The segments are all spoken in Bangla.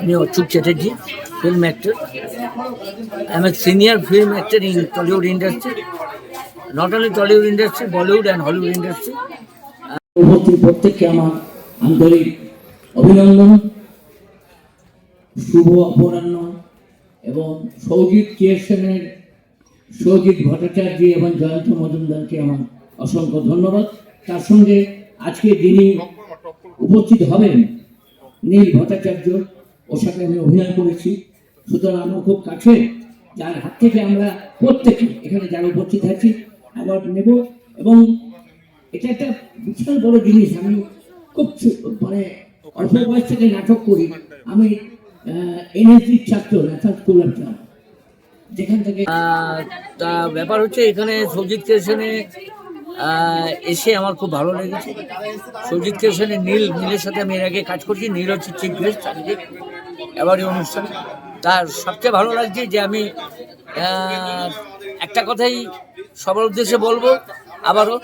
আমি Achyut Chatterjee film actor I am senior film actor in Tollywood industry not only Tollywood industry Bollywood and Hollywood industry উপস্থিত প্রত্যেককে আমার আন্তরিক অভিনন্দন, শুভ অপরাহ্ন এবং সৌজিৎ ক্রিয়েশনের সৌজিৎ ভট্টাচার্য এবং জয়ন্ত মজুমদারকে আমার অসংখ্য ধন্যবাদ। তার সঙ্গে আজকে যিনি উপস্থিত হবেন নীল ভট্টাচার্য, ওর সাথে আমি অভিনয় করেছি। সুতরাং আমার খুব কাছে, যার হাত থেকে আমরা প্রত্যেকে এখানে যারা উপস্থিত আছি অ্যাওয়ার্ড নেব। এবং এটা একটা বিশাল বড় জিনিস, আমি খুব মানে অল্প বয়স থেকে নাটক করি। আমি এনএসজির ছাত্র ন্যাশনাল স্কুল অফ যেখান থেকে ব্যাপার হচ্ছে এখানে সৌজিৎ স্টেশনে এসে আমার খুব ভালো লেগেছে। সৌজিৎ স্টেশনে নীল, নীলের সাথে আমি এর আগে কাজ করছি, নীল হচ্ছে চিফ গেস্ট আজকে এবারই অনুষ্ঠানে। তার সবচেয়ে ভালো লাগছে যে আমি একটা কথাই সবার উদ্দেশ্যে বলব আবারও,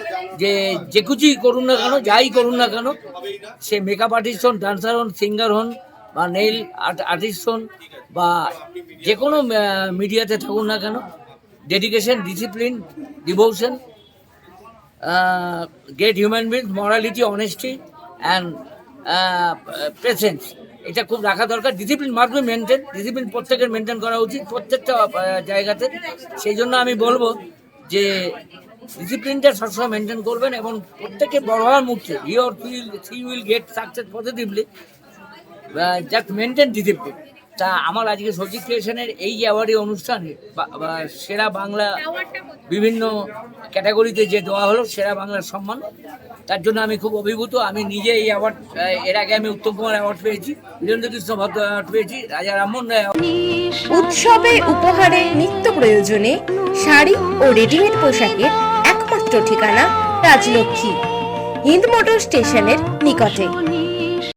যে যে কিছুই করুন না কেন, যাই করুন না কেন, সে মেকআপ আর্টিস্ট হন ডান্সার হন সিঙ্গার হন, বা নেইল আর্ট আর্টিস্ট হন, বা যে কোনো মিডিয়াতে থাকুন না কেন dedication discipline devotion great human beings morality honesty and presence এটা খুব রাখা দরকার। ডিসিপ্লিন বি মেনটেন ডিসিপ্লিন প্রত্যেকের মেনটেন করা উচিত প্রত্যেকটা জায়গাতে। সেই জন্য আমি বলব যে ডিসিপ্লিনটা সবসময় মেনটেন করবেন এবং প্রত্যেকে বড় হওয়ার মুহূর্তে your will see will get success positively just maintain discipline তা আমার আজকে সচিব ক্রিয়েশনের এই যে অ্যাওয়ার্ডের অনুষ্ঠানে সেরা বাংলা বিভিন্ন ক্যাটাগরিতে যে দেওয়া হলো, সেরা বাংলার সম্মান, তার জন্য আমি খুব অভিভূত। আমি নিজে এই অ্যাওয়ার্ড এর আগে আমি উত্তম কুমার অ্যাওয়ার্ড পেয়েছি বীরেন্দ্র কৃষ্ণ ভদ্র অ্যাওয়ার্ড পেয়েছি, রাজা রামমোহন রায় উৎসবে উপহারে, নিত্য প্রয়োজনে শাড়ি ও রেডিমেড পোশাকের একমাত্র ঠিকানা রাজলক্ষ্মী, হিন্দ মোটর স্টেশনের নিকটে।